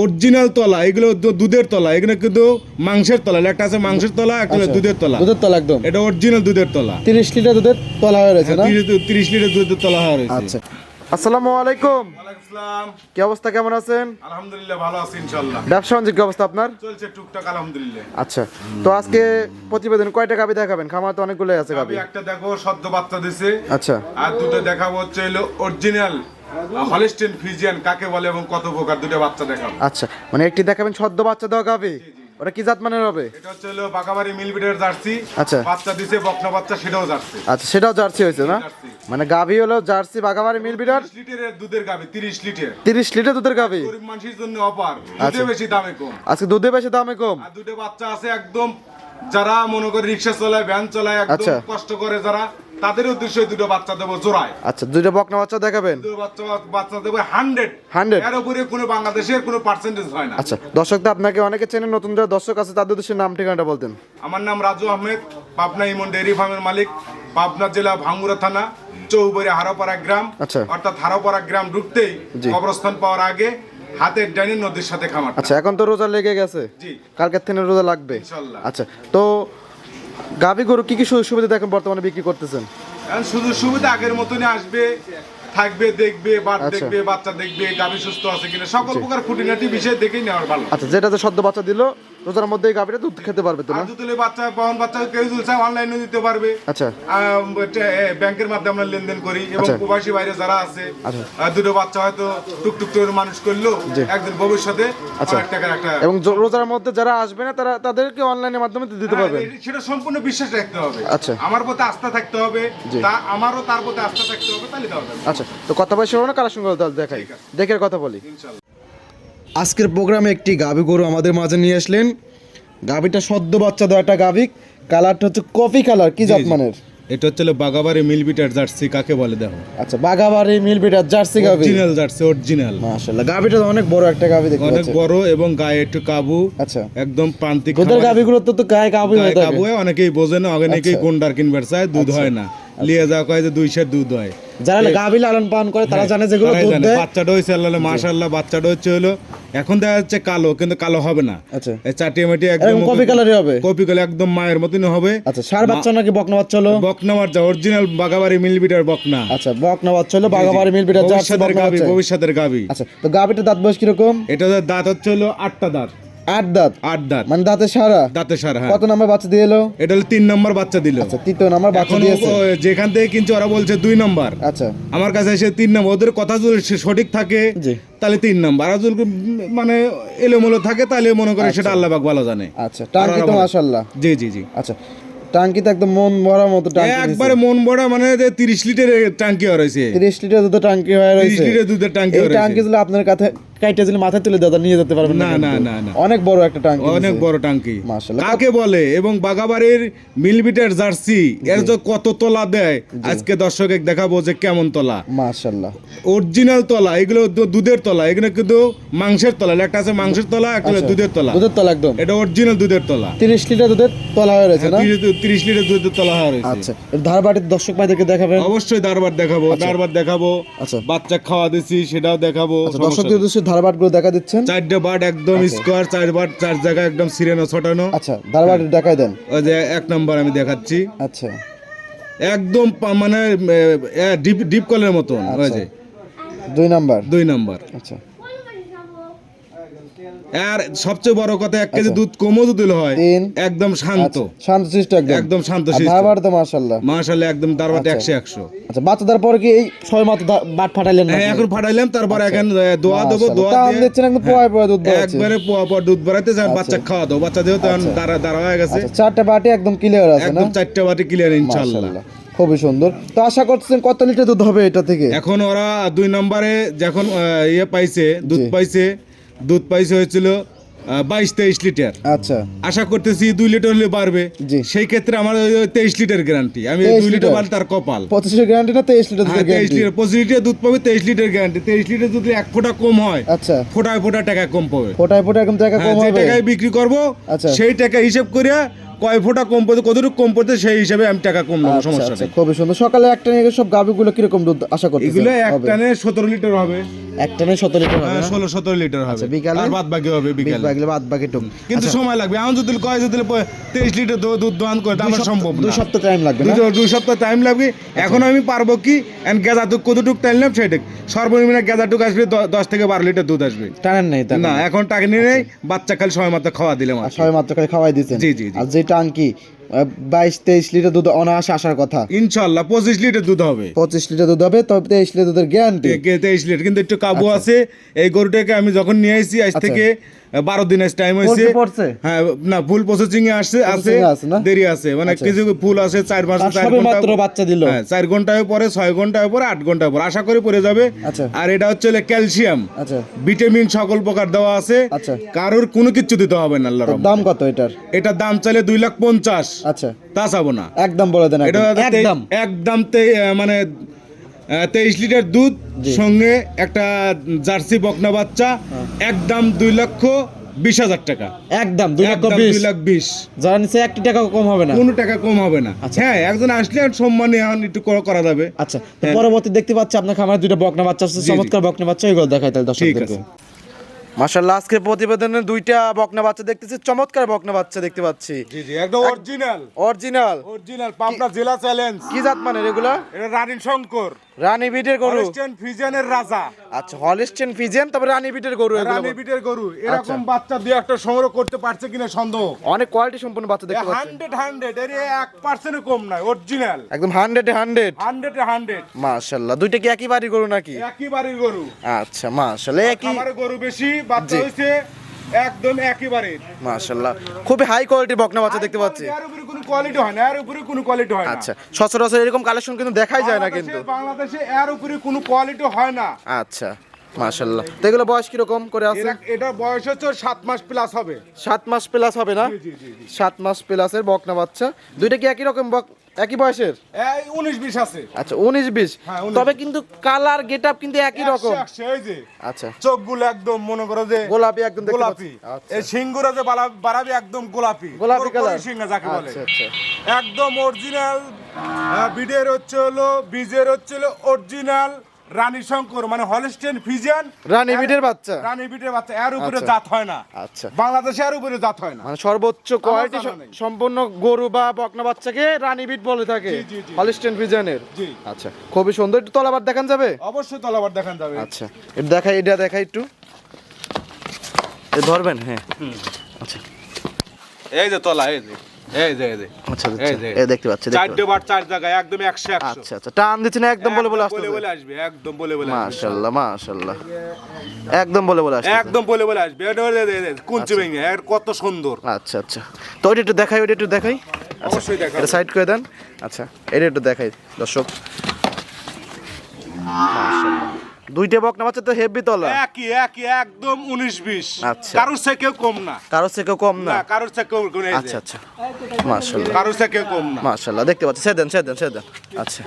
Original তলা এগুলো দুধের তলা এগুলো কিন্তু মাংসের তলা একটা আছে মাংসের তলা একটা আচ্ছা। দুধের তলা। দুধের তলা একদম। এটা অরিজিনাল দুধের তলা। তিরিশ লিটার দুধের তলা হয়ে রয়েছে না? তিরিশ লিটার দুধের তলা হওয়া রয়েছে। আচ্ছা। আসসালামু আলাইকুম। কি অবস্থা কেমন আছেন? আলহামদুলিল্লাহ ভালো আছি ইনশাল্লাহ ব্যবসা বাণিজ্য কি অবস্থা আপনার? চলছে টুকটাক আলহামদুলিল্লাহ। আচ্ছা তো আজকে প্রতিবেদন কয়টা গাবি দেখাবেন? খামার তো অনেকগুলোই আছে গাবি আমি একটা দেখো সদ্য বাচ্চা দিছে। আচ্ছা। আর দুটো দেখাবো হচ্ছে হলো অরিজিনাল হলিস্টিন ফিজিয়ান কাকে বলে এবং কত প্রকার দুটো বাচ্চা দেখাবো? আচ্ছা মানে একটি দেখাবেন সদ্য বাচ্চা দেওয়া গাবি ওটা কি জাত মানের হবে? এটা হচ্ছে হলো বাগাবাড়ি মিলবিটের জার্সি। আচ্ছা। বাচ্চা দিছে বকনা বাচ্চা সেটাও জার্সি। আচ্ছা সেটাও জার্সি হয়েছে না? মানে গাভি হলো জার্সি বাগাবাড়ি মিল বিটার 30 লিটারের দুধের গাবে তিরিশ লিটার। তিরিশ লিটার দুধের গাভি? গরিব মানুষের জন্য অপার। আচ্ছা। দুধে বেশি দামে কম। আজকে দুধে বেশি দামে কম? আর দুটো বাচ্চা আছে একদম যারা মনে করে রিক্সা চালায় ভ্যান চালায় একদম আচ্ছা। কষ্ট করে যারা তাদের উদ্দেশ্যে দুটো বাচ্চা দেবো জোড়ায়। আচ্ছা দুটো বকনা বাচ্চা দেখাবেন? দুটো বাচ্চা বাচ্চা দেবো হান্ড্রেড। 100? এর উপরে কোনো বাংলাদেশের কোনো পার্সেন্টেজ হয় না। আচ্ছা দর্শক তো আপনাকে অনেকে চেনেন নতুন যারা দর্শক আছে তাদের উদ্দেশ্যে নাম ঠিকানাটা বলতেন। আমার নাম রাজু আহমেদ পাবনা ইমন ডেয়ারি ফার্মের মালিক পাবনা জেলা ভাঙ্গুরা থানা চৌবাড়ি হারাপাড়া গ্রাম। আচ্ছা। অর্থাৎ হারাপাড়া গ্রাম ঢুকতেই। কবরস্থান পাওয়ার আগে হাতের ডাইনি নদীর সাথে খামার আচ্ছা এখন তো রোজা লেগে গেছে। জি। কালকের থেকে রোজা লাগবে। ইনশাল্লাহ। আচ্ছা তো গাভি গরু কি কি সুযোগ সুবিধা দেখেন বর্তমানে বিক্রি করতেছেন? শুধু সুবিধা আগের মতনই আসবে। থাকবে দেখবে বাট আচ্ছা। দেখবে বাচ্চা দেখবে গাভী সুস্থ আছে কিনা সকল প্রকার খুঁটিনাটি বিষয় দেখেই নেওয়ার ভালো। আচ্ছা যেটাতে সদ্য বাচ্চা দিল রোজার মধ্যে এই গাভিটা দুধ খেতে পারবে তো না? আর দুতলে বাচ্চা বহন বাচ্চা কেউ তুলছে অনলাইনে দিতে পারবে। আচ্ছা। ব্যাংকের মাধ্যমে আমরা লেনদেন করি এবং আচ্ছা। প্রবাসী বাইরে যারা আছে আচ্ছা। দুটো বাচ্চা হয়তো টুকটুক করে মানুষ করল একদিন ভবিষ্যতে আচ্ছা। অনেক টাকার একটা এবং রোজার মধ্যে যারা আসবে না তারা তাদেরকে অনলাইনের মাধ্যমে দিতে পারবে? সেটা সম্পূর্ণ বিশ্বাস রাখতে হবে। আচ্ছা। আমার প্রতি আস্থা থাকতে হবে তা আমারও তার প্রতি আস্থা থাকতে হবে তাহলে দেওয়া যাবে। আচ্ছা। তো কথা বয়স না কালেকশন করে তাহলে দেখাই। দেখে কথা বলি। আজকের প্রোগ্রামে একটি গাভী গরু আমাদের মাঝে নিয়ে আসলেন। গাভীটা সদ্য বাচ্চা দেওয়া একটা গাভী। কালারটা হচ্ছে কফি কালার কি জাত মানের এটা হচ্ছে বাগাবাড়ি মিলবিটার জার্সি কাকে বলে দেখো? আচ্ছা বাগাবাড়ি মিল বিটার জার্সি গাভী। অরিজিনাল জার্সি অরিজিনাল মাশাআল্লাহ গাভীটা তো অনেক বড় একটা গাভী দেখতে অনেক বড় এবং গায়ে একটু কাবু আচ্ছা। একদম প্রান্তিক দুধের। গাভীগুলো তো তো গায়ে গাভী হয়ে থাকে কাবু হয়, অনেকেই বোঝে না অনেকেই আচ্ছা। কোনটার কিনবার চায় দুধ হয় না। লিয়ে যাওয়া কয় যে দুই সের দুধ হয়। যারা গাভী লালন পালন করে তারা জানে যেগুলো দুধ দেয়। বাচ্চাটা হয়েছে আল্লাহ মাশাল্লাহ বাচ্চাটা হচ্ছে হলো এখন দেখা যাচ্ছে কালো কিন্তু কালো হবে না। আচ্ছা। চাটিয়ে মাটি একদম কপি কালারই হবে? কপি কালার একদম মায়ের মতনই হবে। আচ্ছা সার বাচ্চা নাকি বকনা বাচ্চা হলো? বকনা বাচ্চা অরিজিনাল বাগাবাড়ি মিলবিটার বকনা। আচ্ছা বকনা বাচ্চা হলো বাগাবাড়ি মিল বিটার ভবিষ্যতের বাচ্চা। ভবিষ্যতের গাবি। আচ্ছা তো গাভীটা দাঁত বয়স কীরকম? এটা দাঁত হচ্ছে হলো আটটা দাঁত। আট দাঁত? আট দাঁত। মানে দাঁতে সারা? দাঁতে সার হ্যাঁ। কত নাম্বার বাচ্চা দিয়ে এলো? এটা হলো তিন নম্বর বাচ্চা দিল। আচ্ছা তৃতীয় নাম্বার বাচ্চা দিয়েছে। যেখান থেকে কিনছে ওরা বলছে দুই নম্বর। আচ্ছা। আমার কাছে এসে তিন নম্বর। ওদের কথা যদি সঠিক থাকে তাহলে তিন নম্বর। আর যদি মানে এলোমেলো থাকে তাহলে মনে করে সেটা আল্লাহ পাক ভালো জানে। আচ্ছা টাঙ্কি তো মাশাআল্লাহ। জি জি জি। আচ্ছা টাঙ্কি তো একদম মন ভরা মতো টাঙ্কি একবারে মন বড়া মানে যে তিরিশ লিটারের ট্যাঙ্কি রয়েছে। 30 লিটার দুধ টাঙ্কি হয়ে তিরিশ রয়েছে লিটার দুধের রয়েছে। টাঙ্কি যদি আপনার কাছে কাইটা যদি মাথায় তুলে দাদা নিয়ে যেতে পারবেন না, না, না, না। অনেক বড় একটা টাঙ্কি অনেক বড় টাঙ্কি। কাকে বলে? এবং বাগাবাড়ির মিলবিটার জার্সি এর যে কত তলা দেয় আজকে দর্শকে দেখাবো যে কেমন তলা। মাশাআল্লাহ। অরিজিনাল তলা এগুলো দুধের তলা এগুলো কিন্তু মাংসের তলা একটা আছে মাংসের তলা একটা আচ্ছা। দুধের তলা। দুধের তলা একদম। এটা অরিজিনাল দুধের তলা। 30 লিটার দুধের তলা হয়ে রয়েছে না? তিরিশ লিটার দুধের তলা হওয়া রয়েছে। আচ্ছা ধারবাটির দর্শক ভাইদেরকে দেখাবেন। অবশ্যই দারবার দেখাবো দারবার দেখাবো। আচ্ছা। বাচ্চা খাওয়া দিছি সেটাও দেখাবো আচ্ছা দর্শকদের উদ্দেশ্যে ধারবাটগুলো দেখা দিচ্ছেন? চারটে বাট একদম স্কোয়ার চার বাট চার জায়গায় একদম সিরেনো ছটানো। আচ্ছা ধারবাট দেখাই দেন। ওই যে এক নম্বর আমি দেখাচ্ছি। আচ্ছা। একদম মানে ডিপ ডিপ কলের মতন ওই যে। দুই নাম্বার দুই নম্বর আচ্ছা। আর সবচেয়ে বড় কথা এক কেজি দুধ কমও যদি হয়। একদম শান্ত। শান্ত শিষ্ট একদম। একদম শান্ত শিষ্ট ধারবাট তো মাশাআল্লাহ। মাশাল্লাহ একদম দারবাট একশো একশো। আচ্ছা বাচ্চাদের পরে কি এই ছয় মাত্র বাট ফাটাইলেন না হ্যাঁ এখন ফাটাইলাম তারপর এখন দোয়া দেবো দোয়া দিয়ে দিচ্ছেন একদম পোয়ায় পোয়ায় দুধ বেরোচ্ছে একবারে পোয়া পর দুধ বাড়াইতে যান বাচ্চা খাওয়া দাও। বাচ্চা যেহেতু এখন দাঁড়া দাঁড়া হয়ে গেছে। আচ্ছা চারটা বাটি একদম ক্লিয়ার আছে না? একদম চারটা বাটি ক্লিয়ার ইনশাল্লাহ মাশাআল্লাহ খুবই সুন্দর। তো আশা করছেন কত লিটার দুধ হবে এটা থেকে? এখন ওরা দুই নম্বরে যখন ইয়ে পাইছে দুধ পাইছে দুধ পাইছে হয়েছিল বাইশ তেইশ লিটার। আচ্ছা। আশা করতেছি দুই লিটার হলে বাড়বে। সেই ক্ষেত্রে আমার তেইশ লিটার গ্যারান্টি আমি 23 দুই লিটার বাড়ি বাড়লে তার কপাল। পঁচিশ গ্যারান্টি না তেইশ লিটার হ্যাঁ তেইশ লিটার। পঁচিশ লিটার দুধ পাবে তেইশ লিটার গ্যারান্টি তেইশ লিটার যদি এক ফোঁটা কম হয়। আচ্ছা। ফোটায় ফোটা টাকা কম পাবে। ফোটায় ফোটায় একদম টাকা হ্যাঁ, কম হবে। টাকায় বিক্রি করব আচ্ছা। সেই টাকা হিসেব করে কয় ফোঁটা কম পড়তে কতটুকু কম পড়তে সেই হিসাবে আমি টাকা কম নেব আচ্ছা, সমস্যা আচ্ছা, নেই। খুবই সুন্দর। সকালে একটা নিয়ে সব গাভিগুলো কীরকম দুধ আশা করতেছেন? এগুলো এক? টানে সতেরো লিটার হবে। এক টানে সতেরো লিটার হবে ষোলো সতেরো লিটার হবে। আচ্ছা, বিকালে? আর বাদ বাকি হবে বিকালে বাগলে বাদ বাকি টুক। কিন্তু সময় লাগবে। এখন যদি কয় যদি তেইশ লিটার দুধ দোয়ান করে তো আমার সম্ভব দুই সপ্তাহ টাইম লাগবে দুই- সপ্তাহ টাইম লাগবে। এখন আমি পারব কি? এন্ড গেজাটুক কতটুক টাইম সেটা সর্বনিম্ন গেজাটুক আসবে দশ থেকে বারো লিটার দুধ আসবে। টানেন নেই না এখন টাকা নিয়ে নেই। বাচ্চা খালি সময় মতো খাওয়া দিলাম আর মাত্র করে খাওয়াই দিচ্ছেন। জি, জি। আর যে টাঙ্কি বাইশ তেইশ লিটার দুধ অনায়াসে আসার কথা। ইনশাল্লাহ পঁচিশ লিটার দুধ হবে। পঁচিশ লিটার দুধ হবে তবে তেইশ লিটার দুধের গ্যারান্টি তেইশ লিটার কিন্তু একটু কাবু আছে এই গরুটাকে আমি যখন নিয়ে আসছি আজ আচ্ছা। থেকে বারো দিনের টাইম হয়েছে? হ্যাঁ না ফুল প্রসেসিং এ আসছে আছে? দেরি আছে মানে আচ্ছা। কিছু ফুল আছে চার মাস চার ঘণ্টা বাচ্চা দিল। হ্যাঁ চার ঘন্টায় পরে ছয় ঘন্টায় পরে আট ঘন্টায় পরে আশা করি পরে যাবে আচ্ছা। আর এটা হচ্ছে ক্যালসিয়াম আচ্ছা ভিটামিন সকল প্রকার দেওয়া আছে আচ্ছা। কারোর কোনো কিছু দিতে হবে না আল্লাহর দাম কত এটার এটার দাম চাইলে দুই লাখ পঞ্চাশ আচ্ছা তা চাবো না একদম বলে দেন এটা একদম। একদম একদম তে- মানে তেইশ লিটার দুধ সঙ্গে একটা জার্সি বকনা বাচ্চা হ্যাঁ। একদম দুই লক্ষ বিশ হাজার টাকা। একদম দুই লক্ষ দুই লাখ বিশ। যারা নিচে একটি টাকা কম হবে না। কোনো টাকা কম হবে না। হ্যাঁ একজন আসলে সম্মানে এখন একটু করা- যাবে। আচ্ছা পরবর্তী দেখতে পাচ্ছি আপনার খামারে দুটো বকনা বাচ্চা আছে হ্যাঁ। চমৎকার বকনা বাচ্চা এগুলো দেখাই তাহলে দর্শকদেরকে। আছে। মাশাআল্লাহ আজকের প্রতিবেদনে দুইটা বকনা বাচ্চা দেখতেছি চমৎকার বকনা বাচ্চা দেখতে পাচ্ছি। জি জি একদম অরিজিনাল অরিজিনাল অরিজিনাল পাবনা জেলা চ্যালেঞ্জ কি জাত মানে এগুলা? এটা রানী শঙ্কর। রানী বিটের গরু। ফিজিয়ানের রাজা। আচ্ছা হলস্টেন ফিজিয়ান তবে রানী বিটের গরু রানী বিটের গরু আচ্ছা। এরকম বাচ্চা একটা সংগ্রহ করতে পারছে কিনা সন্দেহ? অনেক কোয়ালিটি সম্পন্ন বাচ্চা দেখতে পাচ্ছি হান্ড্রেড হান্ড্রেড এর এক পার্সেন্ট কম নাই অরিজিনাল একদম হান্ড্রেড হান্ড্রেড হান্ড্রেড হান্ড্রেড মাশাআল্লাহ দুইটা কি একই বাড়ি গরু নাকি? একই বাড়ির গরু। আচ্ছা মাশাআল্লাহ একই আমার গরু বেশি বাচ্চা জি। একদম একই বাড়ির মাশাআল্লাহ। খুবই হাই কোয়ালিটির বকনা বাচ্চা দেখতে পাচ্ছি। এর উপরে কোনো কোয়ালিটি হয় না এর উপরে কোনো কোয়ালিটি হয় না। আচ্ছা সচরাচর এরকম কালেকশন কিন্তু দেখাই যায় না কিন্তু। বাংলাদেশে- এর উপরে কোনো কোয়ালিটি হয় না। আচ্ছা মাশাআল্লাহ। তো এগুলো বয়স কীরকম করে আছে? এটা বয়স হচ্ছে ওর সাত মাস প্লাস হবে। সাত মাস প্লাস হবে না? জি, জি, জি, জি। সাত মাস প্লাসের বকনা বাচ্চা। দুইটা কি একই রকম বক একই বয়সের? এই উনিশ বিশ আছে। আচ্ছা উনিশ বিশ। হ্যাঁ, 19 তবে কিন্তু কালার গেট আপ কিন্তু একই রকম। আচ্ছা। চোখগুলো একদম মনে করো যে গোলাপি একদম গোলাপি। আচ্ছা। এই সিংগুরা যে বাড়াবি একদম গোলাপি। গোলাপি কালার। সিংহা যাকে বলে। আচ্ছা আচ্ছা। একদম অরিজিনাল বিডের হচ্ছে হলো বীজের হচ্ছে হলো অরিজিনাল রানী শঙ্কর মানে হলস্টেন ফিজিয়ান রানী বিটের বাচ্চা। রানী বিটের বাচ্চা এর উপরে আচ্ছা। জাত হয় না। আচ্ছা। বাংলাদেশে এর উপরে জাত হয় না। মানে সর্বোচ্চ কোয়ালিটি। সম্পন্ন গরু বা বকনা বাচ্চাকে রানী বিট বলে থাকে। হলিস্টেন ফিজানের জি। আচ্ছা খুবই সুন্দর। একটু তলাবার দেখান যাবে? অবশ্যই তলাবার দেখান যাবে। আচ্ছা এটা দেখাই এটা দেখাই একটু। এ ধরবেন হ্যাঁ। আচ্ছা। এই যে তলা এই যে। এই যে এই যে। আচ্ছা এই আচ্ছা যে। এ দেখতে পাচ্ছি চারটে বার চার জায়গায় একদম একশো একশো। পাচ্ছি। আচ্ছা আচ্ছা। টান দিচ্ছে না একদম বলে বলে বলে বলে আসবে একদম বলে বলে আসবে। মাশাআল্লাহ মাশাআল্লাহ একদম বলে বলে আসতে একদম বলে বলে আসবে। এটা কুঞ্চি ভেঙে এর কত সুন্দর। আচ্ছা আচ্ছা। তো ওটা একটু দেখাই ওটা একটু দেখাই। অবশ্যই দেখা এটা সাইড করে দেন। আচ্ছা এটা একটু দেখাই দর্শক। মাশাআল্লাহ। দুইটা বকনা বাচ্চা তো হেভি তলা। একই একই একদম উনিশ বিশ। আচ্ছা। কারোর কেউ কম না। কারোর থেকে কম না? কারোর কেউ কম না, আচ্ছা আচ্ছা। মাশাআল্লাহ। কারোর কেউ কম না। মাশাআল্লাহ দেখতে পাচ্ছি। সে দেন সে দেন সে দেন আচ্ছা।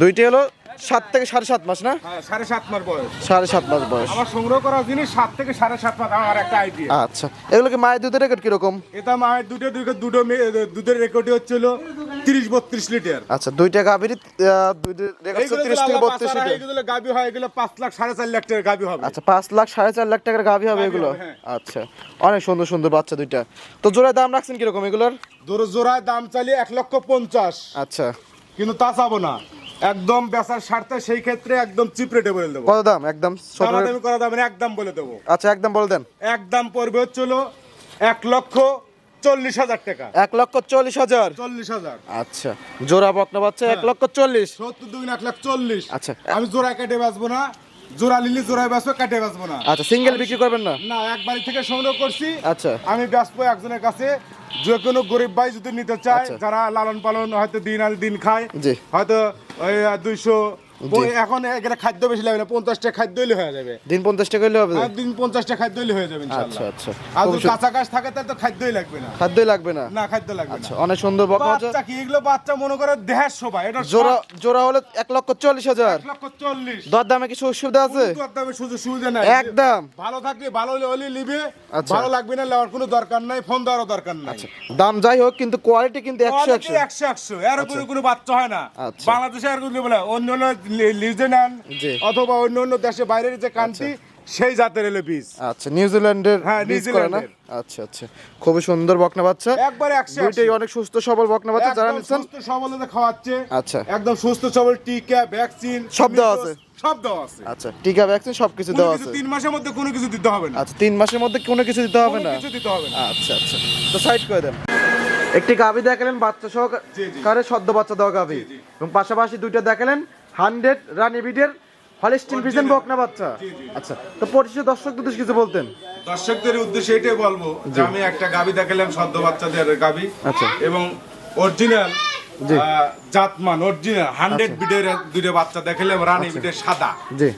দুইটি হলো সাত থেকে সাড়ে সাত মাস না? হ্যাঁ, সাড়ে সাত মাস বয়স। সাড়ে সাত মাস বয়স। আমার সংগ্রহ করা জিনিস সাত থেকে সাড়ে সাত মাস আমার একটা আইডিয়া আচ্ছা। এগুলোকে মায়ের দুধের রেকর্ড কীরকম? এটা মায়ের দুটো দুধের রেকর্ডই হচ্ছিল তিরিশ বত্রিশ লিটার আচ্ছা দুইটা গাভীর তিরিশ থেকে বত্রিশ লিটার হয় এগুলো পাঁচ লাখ সাড়ে চার লাখ টাকার গাবি হবে। আচ্ছা পাঁচ লাখ সাড়ে চার লাখ টাকার গাভী হবে এগুলো? হ্যাঁ। আচ্ছা অনেক সুন্দর সুন্দর বাচ্চা দুইটা। তো জোড়ায় দাম রাখছেন কীরকম এগুলোর? জোড়ায় দাম চালিয়ে এক লক্ষ পঞ্চাশ। আচ্ছা। কিন্তু তা চাবো না। একদম বেচার স্বার্থে সেই ক্ষেত্রে একদম চিপ রেটে বলে দেবো। কত দাম? একদম দামি করা দাম একদম বলে দেবো। আচ্ছা একদম বলে দেন। একদম পড়বে হচ্ছিল এক লক্ষ চল্লিশ হাজার টাকা। এক লক্ষ চল্লিশ হাজার? চল্লিশ হাজার। আচ্ছা জোড়া বকনা বাচ্চা এক লক্ষ চল্লিশ। সত্তর দুই এক লাখ চল্লিশ। আচ্ছা। আমি জোড়া কেটে বাঁচবো না। জোড়া লিলি জোড়ায় বেচবো কাটে বেচবো না। আচ্ছা সিঙ্গেল বিক্রি করবেন না? না এক বাড়ি থেকে সংগ্রহ করছি। আচ্ছা। আমি ব্যস্ত একজনের কাছে। যে কোনো গরিব ভাই যদি নিতে চায় আচ্ছা। যারা লালন পালন হয়তো দিন আল দিন খায়। হয়তো ওই দুইশো এখন এখানে খাদ্য বেশি লাগবে না পঞ্চাশটা খাদ্য হইলে হয়ে যাবে। দিন পঞ্চাশ টাকা হলে হবে দিন পঞ্চাশটা খাদ্য হয়ে যাবে আচ্ছা আচ্ছা। আর যদি কাঁচা থাকে তাহলে তো খাদ্যই লাগবে না। খাদ্যই লাগবে না? না খাদ্য লাগবে আচ্ছা অনেক সুন্দর বাচ্চা কি? এগুলো বাচ্চা মনে করে দেহের শোভা এটা জোড়া জোড়া হলে এক লক্ষ চল্লিশ হাজার। এক লক্ষ চল্লিশ। দর দামে কিছু সুবিধা আছে? কোনো দরদামের সুযোগ সুবিধা নাই। একদম। ভালো থাকলে ভালো হলে হলে নিবে। আচ্ছা। ভালো লাগবে না নেওয়ার কোনো দরকার নাই ফোন দেওয়ারও দরকার নাই। দাম যাই হোক কিন্তু কোয়ালিটি কিন্তু একশো একশো। একশো একশো। এর উপরে কোনো বাচ্চা হয় না। আচ্ছা। বাংলাদেশে আর কোনো অন্য জি। অথবা অন্য অন্য দেশে বাইরের যে কান্ট্রি সেই জাতের এলে বীজ। আচ্ছা নিউজিল্যান্ডের হ্যাঁ, নিউজিল্যান্ডের। আচ্ছা আচ্ছা। খুবই সুন্দর বকনা বাচ্চা। একবারে একশো দুইটাই অনেক সুস্থ সবল বকনা বাচ্চা যারা নিচ্ছেন। সুস্থ সবলতা খাওয়াচ্ছে। আচ্ছা। একদম সুস্থ সবল টিকা ভ্যাকসিন সব দেওয়া আছে? সব দেওয়া আছে। আচ্ছা টিকা ভ্যাকসিন সবকিছু কোনো দেওয়া কিছু আছে? তিন মাসের মধ্যে কোনো কিছু দিতে হবে না। আচ্ছা তিন মাসের মধ্যে কোনো কিছু দিতে হবে না? কিছু দিতে হবে না। আচ্ছা আচ্ছা। তো সাইড করে দেন। একটি গাভি দেখালেন বাচ্চা। সহকারে সদ্য বাচ্চা দেওয়া জি। এবং পাশাপাশি দুইটা দেখালেন হান্ড্রেড রানি বিডের হলিস্টিন ফিজেন Original। বকনা বাচ্চা। আচ্ছা তো পরিচিত দর্শক কিছু বলতেন? দর্শকদের উদ্দেশ্যে এটাই বলব যে আমি একটা গাবি দেখালাম সদ্য বাচ্চাদের গাবি। আচ্ছা। এবং অরিজিনাল জাতমান অরিজিনাল হান্ড্রেড বিডের দুটো বাচ্চা দেখালাম রানী বিডের সাদা। জি।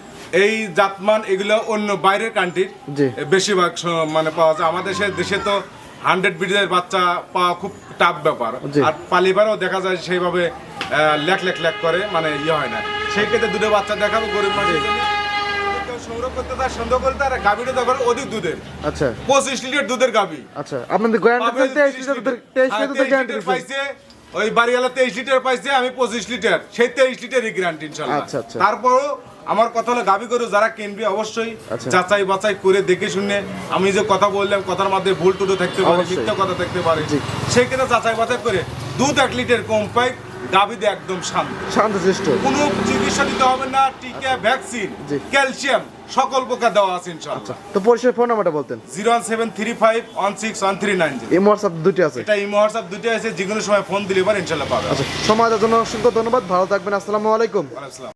এই জাতমান এগুলো অন্য বাইরের কান্ট্রির বেশিরভাগ মানে পাওয়া যায়। আমাদের দেশে দেশে তো হান্ড্রেড বিডের বাচ্চা পাওয়া খুব টাফ ব্যাপার। আর পালিবারও দেখা যায় সেইভাবে লেখ লেখ লেখ করে মানে ইয়ে হয় না সেই ক্ষেত্রে দুটো বাচ্চা দেখাবো গরিব মানুষের জন্য। সংগ্রহ করতে তার সন্দেহ করতে আর গাভীটা দেখার অধিক দুধের আচ্ছা পঁচিশ লিটার দুধের গাভী আচ্ছা আপনাদের গ্যারান্টি তেইশ লিটার লিটার। তেইশ হ্যাঁ, লিটার গ্যারান্টি পাইছে ওই বাড়িওয়ালা তেইশ লিটার পাইছে আমি পঁচিশ লিটার সেই তেইশ লিটারই গ্যারান্টি ইনশাল্লাহ আচ্ছা। তারপরও আমার কথা হলো গাভী গরু যারা কিনবে অবশ্যই। যাচাই বাছাই করে দেখে শুনে আমি যে কথা বললাম কথার মধ্যে ভুল টুটো থাকতে পারে মিথ্যা কথা থাকতে পারে। সেই ক্ষেত্রে যাচাই বাছাই করে দুধ এক লিটার কম পাই গাভীতে একদম শান্ত। শান্তশিষ্ট। কোনো চিকিৎসা দিতে হবে না টিকা ভ্যাকসিন ক্যালসিয়াম সকল প্রকার দেওয়া আছে ইনশাআল্লাহ। তো পরিষেবা ফোন নাম্বারটা বলতেন। Zero one seven three five one six one three nine এই হোয়াটসঅ্যাপ দুটি আছে। এটা এই হোয়াটসঅ্যাপ দুটি আছে যে কোনো সময় ফোন দিলে এবার ইনশাআল্লাহ পাবে। আচ্ছা সময় দেওয়ার জন্য অসংখ্য ধন্যবাদ ভালো থাকবেন আসসালামু আলাইকুম। আসসালাম।